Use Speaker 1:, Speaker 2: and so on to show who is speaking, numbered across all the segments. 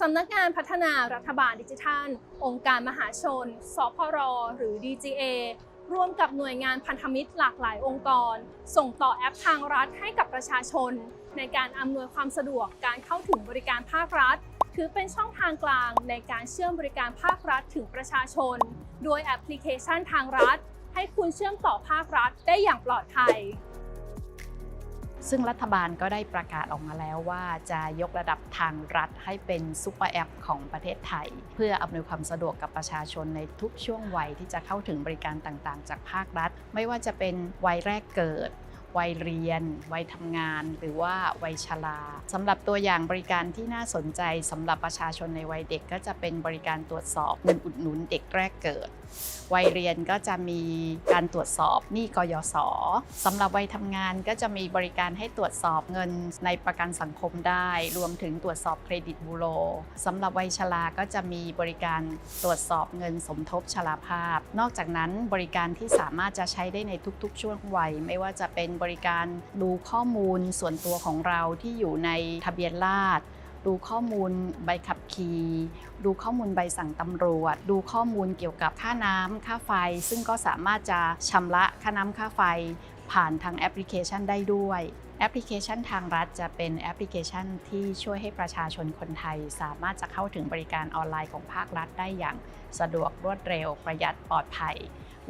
Speaker 1: สำนักงานพัฒนารัฐบาลดิจิทัล องค์การมหาชน สพร หรือ DGA ร่วมกับหน่วยงานพันธมิตรหลากหลายองค์กร ส่งต่อแอปทางรัฐให้กับประชาชน ในการอำนวยความสะดวกการเข้าถึงบริการภาครัฐ ถือเป็นช่องทางกลางในการเชื่อมบริการภาครัฐถึงประชาชน โดยแอปพลิเคชันทางรัฐ ให้คุณเชื่อมต่อภาครัฐได้อย่างปลอดภัย
Speaker 2: ซึ่งรัฐบาลก็ได้ประกาศออกมาแล้วว่าจะยกระดับทางรัฐให้เป็นซุปเปอร์แอปของประเทศไทย เพื่ออำนวยความสะดวกกับประชาชนในทุกช่วงวัยที่จะเข้าถึงบริการต่างๆ จากภาครัฐ ไม่ว่าจะเป็นวัยแรกเกิด วัยเรียน วัยทำงาน หรือว่าวัยชราสำหรับตัวอย่างบริการที่น่าสนใจสำหรับประชาชนในวัยเด็กก็จะเป็นบริการตรวจสอบเงินอุดหนุนเด็กแรกเกิด วัยเรียนก็จะมีการตรวจสอบหนี้กยศสำหรับวัยทำงานก็จะมีบริการให้ตรวจสอบเงินในประกันสังคมได้ รวมถึงตรวจสอบเครดิตบูโรสำหรับวัยชราก็จะมีบริการตรวจสอบเงินสมทบชราภาพ นอกจากนั้นบริการที่สามารถจะใช้ได้ในทุกๆ ช่วงวัย ไม่ว่าจะเป็นบริการ ดูข้อมูลส่วนตัวของเราที่อยู่ในทะเบียนราษฎรดูข้อมูลใบขับขี่ดูข้อมูลใบสั่งตำรวจ ดูข้อมูลเกี่ยวกับค่าน้ำค่าไฟ ซึ่งก็สามารถจะชำระค่าน้ำค่าไฟผ่านทางแอปพลิเคชันได้ด้วย แอปพลิเคชันทางรัฐจะเป็นแอปพลิเคชันที่ช่วยให้ประชาชนคนไทย สามารถจะเข้าถึงบริการออนไลน์ของภาครัฐได้อย่างสะดวกรวดเร็ว ประหยัดปลอดภัย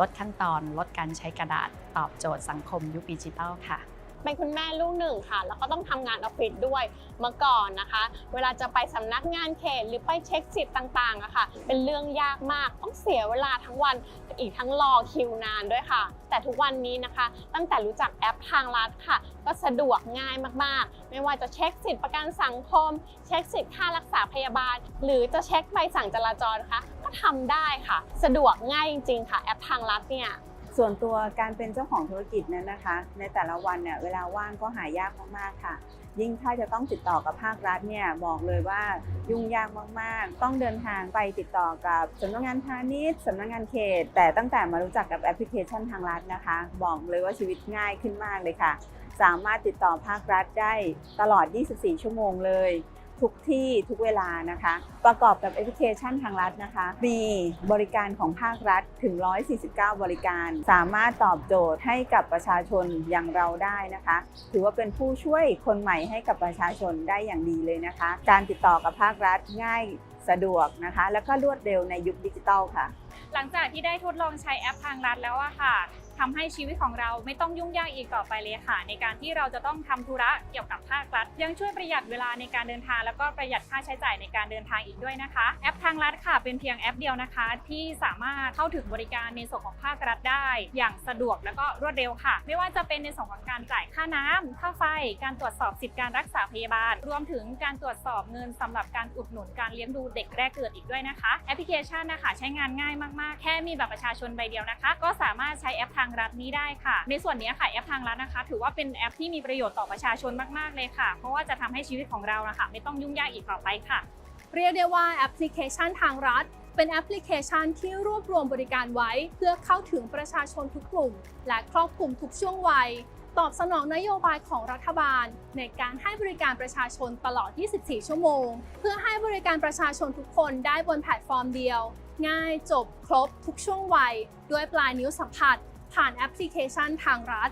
Speaker 2: ลดขั้นตอน ลดการใช้กระดาษ ตอบโจทย์สังคมยุคดิจิทัลค่ะ
Speaker 3: เป็นคุณแม่ลูกหนึ่งค่ะ แล้วก็ต้องทำงานออฟฟิศด้วยเมื่อก่อนนะคะ เวลาจะไปสำนักงานเขตหรือไปเช็คสิทธิ์ต่างๆอะค่ะ เป็นเรื่องยากมากต้องเสียเวลาทั้งวันอีกทั้งรอคิวนานด้วยค่ะ แต่ทุกวันนี้นะคะ ตั้งแต่รู้จักแอปทางรัฐค่ะ ก็สะดวกง่ายมากๆ ไม่ว่าจะเช็คสิทธิ์ประกันสังคม เช็คสิทธิ์ค่ารักษาพยาบาล หรือจะเช็คใบสั่งจราจรนะคะก็ทำได้ค่ะ สะดวกง่ายจริงๆค่ะแอปทางรัฐเนี่ย
Speaker 4: ส่วนตัวการเป็นเจ้าของธุรกิจนั้นนะคะ ในแต่ละวันเนี่ยเวลาว่างก็หายากมากๆค่ะ ยิ่งถ้าจะต้องติดต่อกับภาครัฐเนี่ยบอกเลยว่ายุ่งยากมากๆ ต้องเดินทางไปติดต่อกับสำนักงานพาณิชย์สำนักงานเขต แต่ตั้งแต่มารู้จักกับแอปพลิเคชันทางรัฐนะคะ บอกเลยว่าชีวิตง่ายขึ้นมากเลยค่ะ สามารถติดต่อภาครัฐได้ตลอด 24 ชั่วโมงเลย ทุกที่ทุกเวลานะคะ ประกอบกับแอปพลิเคชันทางรัฐนะคะ มีบริการของภาครัฐถึง 149 บริการ สามารถตอบโจทย์ให้กับประชาชนอย่างเราได้นะคะ ถือว่าเป็นผู้ช่วยคนใหม่ให้กับประชาชนได้อย่างดีเลยนะคะ การติดต่อกับภาครัฐง่ายสะดวกนะคะ แล้วก็รวดเร็วในยุคดิจิทัลค่ะ
Speaker 5: หลังจากที่ได้ทดลองใช้แอปทางรัฐแล้วอะค่ะ ทำให้ชีวิตของเราไม่ต้องยุ่งยากอีกต่อไปเลยค่ะ ในการที่เราจะต้องทำธุระเกี่ยวกับภาครัฐ ยังช่วยประหยัดเวลาในการเดินทางแล้วก็ประหยัดค่าใช้จ่ายในการเดินทางอีกด้วยนะคะ แอปทางรัฐค่ะ เป็นเพียงแอปเดียวนะคะ ที่สามารถเข้าถึงบริการในส่วนของภาครัฐได้ อย่างสะดวกแล้วก็รวดเร็วค่ะ ไม่ว่าจะเป็นในส่วนของการจ่ายค่าน้ำค่าไฟ การตรวจสอบสิทธิการรักษาพยาบาล รวมถึงการตรวจสอบเงินสำหรับการอุดหนุนการเลี้ยงดูเด็กแรกเกิดอีกด้วยนะคะ แอปพลิเคชันนะคะใช้งานง่ายมากๆ แค่มีบัตรประชาชนใบเดียวนะคะ ก็สามารถใช้แอปทางรัฐนี้ได้ค่ะ ในส่วนนี้ค่ะแอปทางรัฐนะคะ ถือว่าเป็นแอปที่มีประโยชน์ต่อประชาชนมากๆเลยค่ะ เพราะว่าจะทำให้ชีวิตของเรานะคะไม่ต้องยุ่งยากอีกต่อไปค่ะ
Speaker 1: เรียกได้ว่าแอปพลิเคชันทางรัฐเป็นแอปพลิเคชันที่รวบรวมบริการไว้ เพื่อเข้าถึงประชาชนทุกกลุ่ม และครอบคลุมทุกช่วงวัย ตอบสนองนโยบายของรัฐบาล ในการให้บริการประชาชนตลอด 24 ชั่วโมง เพื่อให้บริการประชาชนทุกคนได้บนแพลตฟอร์มเดียว ง่ายจบครบทุกช่วงวัย ด้วยปลายนิ้วสัมผัส ผ่านแอปพลิเคชันทางรัฐ